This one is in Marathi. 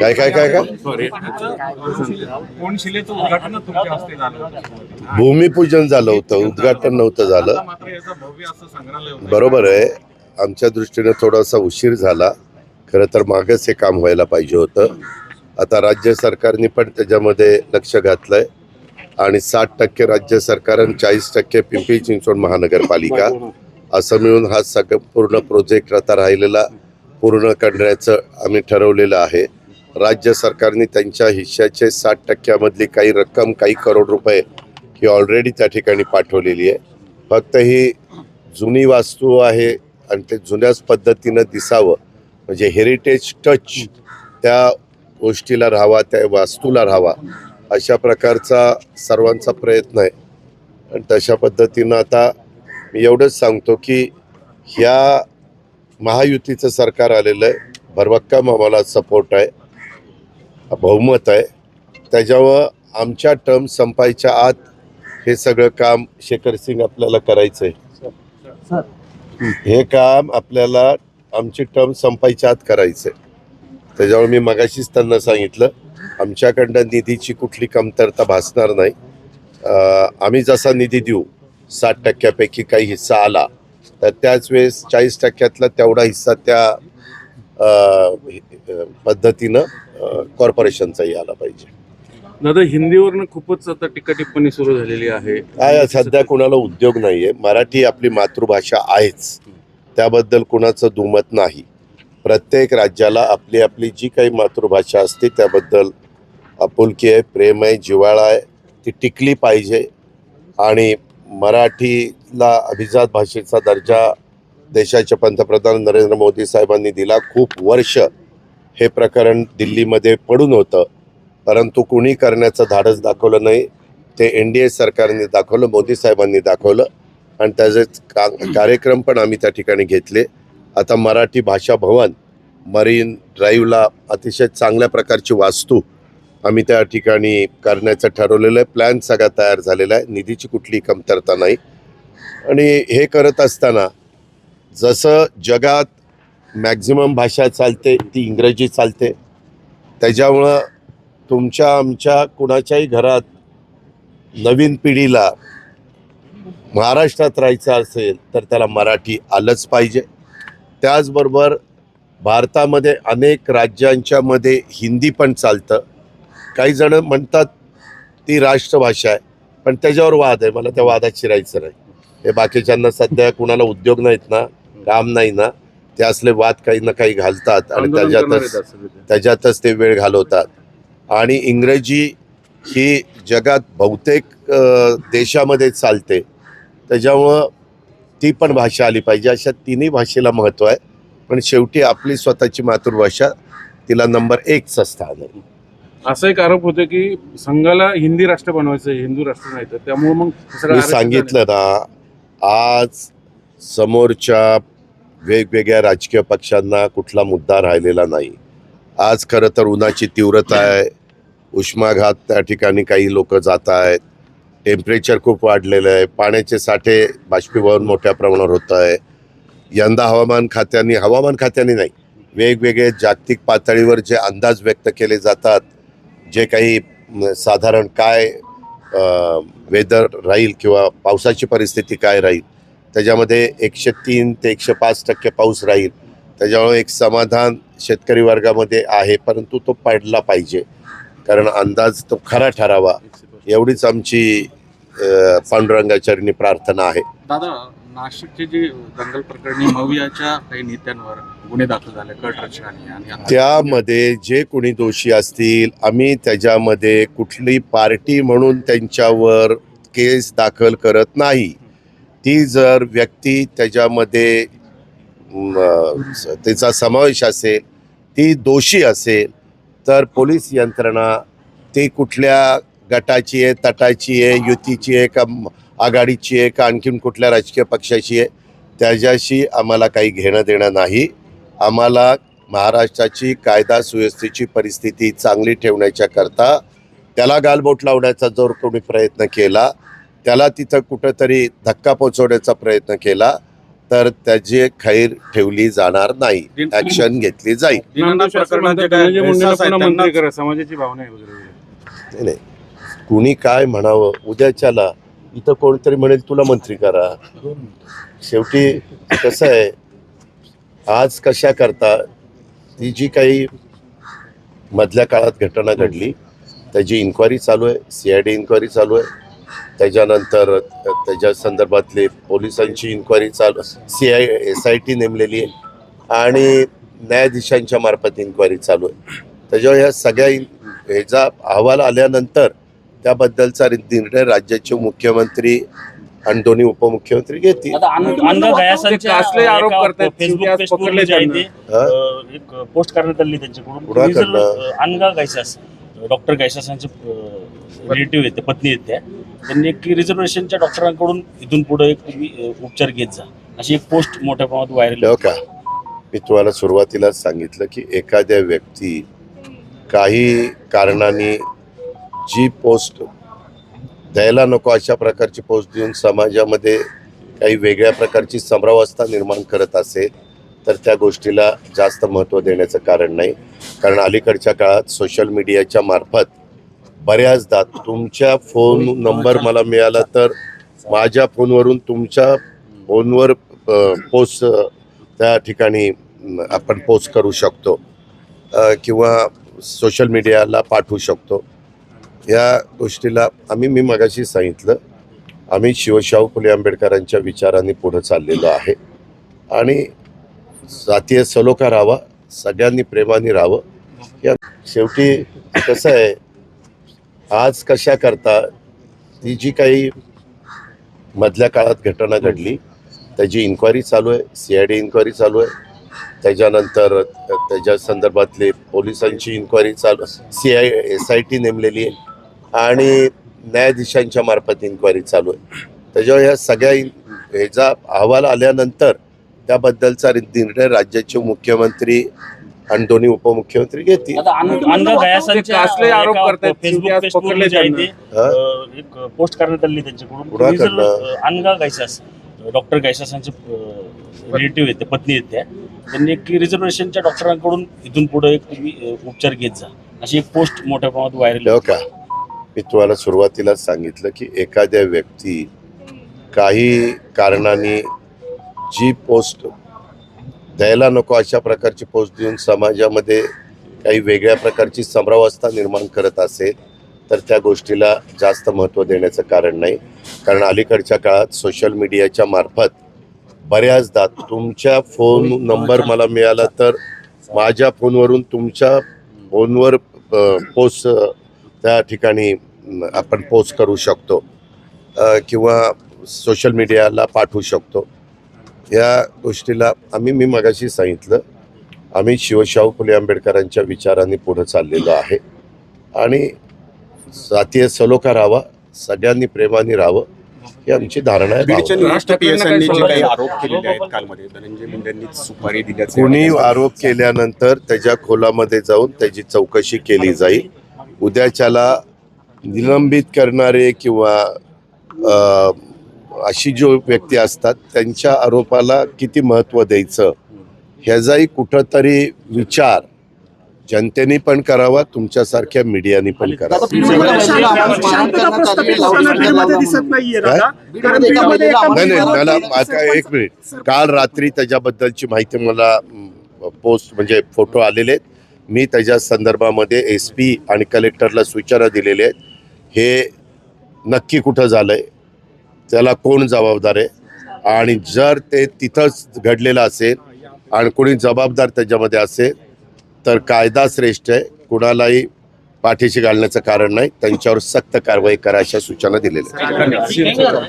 काय काय काय काय? भूमिपूजन झालं होतं उद्घाटन नव्हतं झालं. आता मात्र याचं भव्य असं संग्रहालय होतं. बरोबर आहे. आमच्या दृष्टीने थोडासा उशीर झाला. खरं तर मागच हे काम व्हायला पाहिजे होतं. आता राज्य सरकारने पण त्याच्यामध्ये लक्ष घातलंय. आणि साठ टक्के राज्य सरकार आणि चाळीस टक्के पिंपरी चिंचवड महानगरपालिका असं मिळून हा सगळं पूर्ण प्रोजेक्ट आता राहिलेला पूर्ण करण्याचं आम्ही ठरवलेलं आहे. राज्य सरकारने त्यांच्या हिश्श्याचे साठ टक्क्यामधली काही रक्कम काही करोड रुपये ही ऑलरेडी त्या ठिकाणी पाठवलेली आहे. फक्त ही जुनी वास्तू आहे आणि ते जुन्याच पद्धतीनं दिसावं. म्हणजे हेरिटेज टच त्या गोष्टीला राहावा त्या वास्तूला राहावा अशा प्रकारचा सर्वांचा प्रयत्न आहे. आणि तशा पद्धतीनं आता मी एवढंच सांगतो की ह्या महायुतीचं सरकार आलेलं आहे. भरभक्कम आम्हाला सपोर्ट आहे. बहुमत आहे. त्याच्यावर आमच्या टर्म संपायच्या आत हे सगळं काम शेखर सिंग आपल्याला करायचं आहे हे काम आपल्याला आमची टर्म संपायच्या आत करायचं आहे त्याच्यामुळे मी मगाशीच त्यांना सांगितलं आमच्याकडनं निधीची कुठली कमतरता भासणार नाही. आम्ही जसा निधी देऊ साठ टक्क्यापैकी काही हिस्सा आला तर त्याच वेळेस चाळीस टक्क्यातला तेवढा हिस्सा त्या अं, पद्धतीनं कॉर्पोरेशनचाही आला पाहिजे. दादा हिंदीवरनं खूपच आता टीका टिप्पणी सुरू झालेली आहे. काय सध्या कुणाला उद्योग नाहीये. मराठी आपली मातृभाषा आहेच. त्याबद्दल कुणाचं दुमत नाही. प्रत्येक राज्याला आपली आपली जी काही मातृभाषा असते त्याबद्दल आपुलकी आहे प्रेम आहे जिव्हाळा आहे ती टिकली पाहिजे. आणि मराठीला अभिजात भाषेचा दर्जा देशाचे पंतप्रधान नरेंद्र मोदी साहेबांनी दिला. खूप वर्ष हे प्रकरण दिल्लीमध्ये पडून होतं. परंतु कुणी करण्याचं धाडस दाखवलं नाही. ते एन डी ए सरकारने दाखवलं मोदी साहेबांनी दाखवलं. आणि त्याचे का कार्यक्रम पण आम्ही त्या ठिकाणी घेतले. आता मराठी भाषा भवन मरीन ड्राईव्हला अतिशय चांगल्या प्रकारची वास्तू आम्ही त्या ठिकाणी करण्याचं ठरवलेलं आहे. प्लॅन सगळा तयार झालेला आहे. निधीची कुठली कमतरता नाही. आणि हे करत असताना जसं जगात मॅक्झिमम भाषा चालते ती इंग्रजी चालते त्याच्यामुळं तुमच्या आमच्या कुणाच्याही घरात नवीन पिढीला महाराष्ट्रात राहायचं असेल तर त्याला मराठी आलंच पाहिजे. त्याचबरोबर भारतामध्ये अनेक राज्यांच्यामध्ये हिंदी पण चालतं. काही जण म्हणतात ती राष्ट्रभाषा आहे पण त्याच्यावर वाद आहे. मला त्या वादात शिरायचं नाही. हे बाकीच्यांना सध्या कुणाला उद्योग नाहीत ना काम नाही ना ते असले वाद काही ना काही घालतात आणि त्याच्यातच. त्याच्यातच ते वेळ घालवतात. आणि इंग्रजी ही जगात बहुतेक देशामध्ये चालते. त्याच्यामुळं ती पण भाषा आली पाहिजे. अशा तिन्ही भाषेला महत्त्व आहे. पण शेवटी आपली स्वतःची मातृभाषा तिला नंबर एकचं स्थान आहे. असा एक आरोप होतो की संघाला हिंदी राष्ट्र बनवायचं आहे, हिंदू राष्ट्र नाही तर. त्यामुळे मग मी सांगितलं ना आज समोरच्या वेगवेगळ्या राजकीय पक्षांना कुठला मुद्दा राहिलेला नाही. आज खरं तर उन्हाची तीव्रता आहे उष्माघात त्या ठिकाणी काही लोक जात आहेत टेम्परेचर खूप वाढलेलं आहे पाण्याचे साठे बाष्पीभवन मोठ्या प्रमाणावर होत आहे. यंदा हवामान खात्याने हवामान खात्याने नाही वेगवेगळे जागतिक पातळीवर जे अंदाज व्यक्त केले जातात जे काही साधारण काय वेदर राहील किंवा पावसाची परिस्थिती काय राहील त्याच्यामध्ये एकशे तीन ते एकशे पाच टक्के पाऊस राहील. त्याच्यामुळे एक समाधान शेतकरी वर्गामध्ये आहे परंतु तो पडला पाहिजे. कारण अंदाज तो खरा ठरावा. एवढीच आमची पांडुरंगाचरणी प्रार्थना आहे. दादा नाशिकचे जे दंगल प्रकरणी मवियाच्या काही नेत्यांवर गुन्हे दाखल झाले कट आणि त्यामध्ये जे कोणी दोषी असतील आम्ही त्याच्यामध्ये कुठली पार्टी म्हणून त्यांच्यावर केस दाखल करत नाही. ती जर व्यक्ती त्याच्यामध्ये त्याचा तिचा समावेश असेल ती दोषी असेल तर पोलीस यंत्रणा ती कुठल्या गटाची आहे तटाची आहे युतीची आहे का आघाडीची आहे का आणखीन कुठल्या राजकीय पक्षाची आहे त्याच्याशी आम्हाला काही घेणं देणं नाही. आम्हाला महाराष्ट्राची कायदा सुव्यवस्थेची परिस्थिती चांगली ठेवण्याच्या करता त्याला गालबोट लावण्याचा जर कोणी प्रयत्न केला त्याला तिथं कुठंतरी धक्का पोचवण्याचा प्रयत्न केला तर त्याची खैर ठेवली जाणार नाही. ऍक्शन घेतली जाईल. समाजाची भावना कुणी काय म्हणावं उद्याच्याला इथं कोणतरी म्हणेल तुला मंत्री करा. शेवटी कसं आहे आज कशा करता ती जी काही मधल्या काळात घटना घडली त्याची इन्क्वायरी चालू आहे सी आय डी इन्क्वायरी चालू आहे. त्याच्यानंतर त्याच्या संदर्भातली पोलिसांची इन्क्वायरी चालू C I S I T नेमलेली आहे. आणि न्यायाधीशांच्या मार्फत इन्क्वायरी चालू आहे. त्याच्यावर ह्या सगळ्या ह्याचा अहवाल आल्यानंतर त्याबद्दलचा निर्णय राज्याचे मुख्यमंत्री आणि दोन्ही उपमुख्यमंत्री घेतील. आता अन्न अन्न ते गयासांच्या कासले आरोप एका करतायत, फेसबुक शेवटी आज पेजवर पकडले जे आहे ते? अं, एक पोस्ट करण्यात आली त्यांच्याकडून. डॉक्टर गैसासांचे रिलेटिव्ह आहेत ते पत्नी आहेत त्या. त्यांनी एक रिझर्वेशनच्या डॉक्टरांकडून इथून पुढे एक तुम्ही उपचार घेत जा. अशी एक पोस्ट मोठ्या प्रमाणात व्हायरल हो का? मी तुम्हाला सुरुवातीलाच सांगितलं की एखाद्या व्यक्ती काही कारणाने जी पोस्ट द्यायला नको अशा प्रकारची पोस्ट देऊन समाजामध्ये काही वेगळ्या प्रकारची समरावस्था निर्माण करत असेल तर त्या गोष्टीला जास्त महत्त्व देण्याचं कारण नाही. कारण अलीकडच्या काळात सोशल मीडियाच्या मार्फत बऱ्याचदा तुमच्या फोन नंबर मला मिळाला तर माझ्या फोनवरून तुमच्या फोनवर पोस्ट त्या ठिकाणी आपण पोस्ट करू शकतो किंवा सोशल मीडियाला पाठवू शकतो. या गोष्टीला आम्ही मी मगाशी सांगितलं आम्ही शिवशाहू फुले आंबेडकरांच्या विचाराने पुढं चाललेलो आहे. आणि जातीय सलोखा राहावा सगळ्यांनी प्रेमाने राहावं. या शेवटी कसं आहे आज कशा करता ती जी काही मधल्या काळात घटना घडली त्याची इन्क्वायरी चालू आहे सी आय डी इन्क्वायरी चालू आहे. त्याच्यानंतर त्याच्या संदर्भातली पोलिसांची इन्क्वायरी चालू C I S I T नेमलेली आहे. आणि न्यायाधीशांच्या मार्फत इन्क्वायरी चालू आहे. त्याच्यावर ह्या सगळ्या ह्याचा अहवाल आल्यानंतर त्याबद्दलचा निर्णय राज्याचे मुख्यमंत्री आणि दोन्ही उपमुख्यमंत्री घेतील. हा? पोस्ट करण्यात आली त्यांच्याकडून. डॉक्टर गैसासांचे रिलेटिव्ह आहेत ते पत्नी आहेत त्या. त्यांनी एक रिझर्वेशनच्या डॉक्टरांकडून इथून पुढे एक तुम्ही उपचार घेत जा. अशी एक पोस्ट मोठ्या प्रमाणात व्हायरल हो का? मी तुम्हाला सुरुवातीलाच सांगितलं की एखाद्या व्यक्ती काही कारणाने जी पोस्ट द्यायला नको अशा प्रकारची पोस्ट देऊन समाजामध्ये काही वेगळ्या प्रकारची समरावस्था निर्माण करत असेल तर त्या गोष्टीला जास्त महत्त्व देण्याचं कारण नाही. कारण अलीकडच्या काळात सोशल मीडियाच्या मार्फत बऱ्याचदा तुमच्या फोन नंबर मला मिळाला तर माझ्या फोनवरून तुमच्या फोनवर पोस्ट त्या ठिकाणी आपण पोस्ट करू शकतो किंवा सोशल मीडियाला पाठवू शकतो. या गोष्टीला आम्ही मी मगाशी सांगितलं आम्ही शिवशाहू फुले आंबेडकरांच्या विचारांनी पुढं चाललेलो आहे. आणि जातीय सलोखा राहावा सगळ्यांनी प्रेमाने राहावं ही आमची धारणा आहे? आरोप केलेले आहेत कालमध्ये. धनंजय मुंडेंनी सुपारी दिल्याचे कोणी आरोप केल्यानंतर त्याच्या खोलामध्ये जाऊन त्याची चौकशी केली जाईल. उद्याच्याला निलंबित करणारे किंवा अशी जो व्यक्ती असतात त्यांच्या आरोपाला किती महत्त्व द्यायचं? ह्याचाही कुठंतरी विचार जनतेने पण करावा तुमच्यासारख्या मीडियाने पण करावा. नाही नाही मला आता एक मिनिट. काल रात्री त्याच्याबद्दलची माहिती मला पोस्ट म्हणजे फोटो आलेले आहेत. मी त्याच्या संदर्भामध्ये एस पी आणि कलेक्टरला सूचना दिलेल्या आहेत हे नक्की कुठं झालं आहे त्याला कोण जबाबदार आहे? आणि जर ते तिथंच घडलेलं असेल आणि कोणी जबाबदार त्याच्यामध्ये असेल तर कायदा श्रेष्ठ आहे. कुणालाही पाठीशी घालण्याचं कारण नाही. त्यांच्यावर सक्त कारवाई करा अशा सूचना दिलेल्या आहेत.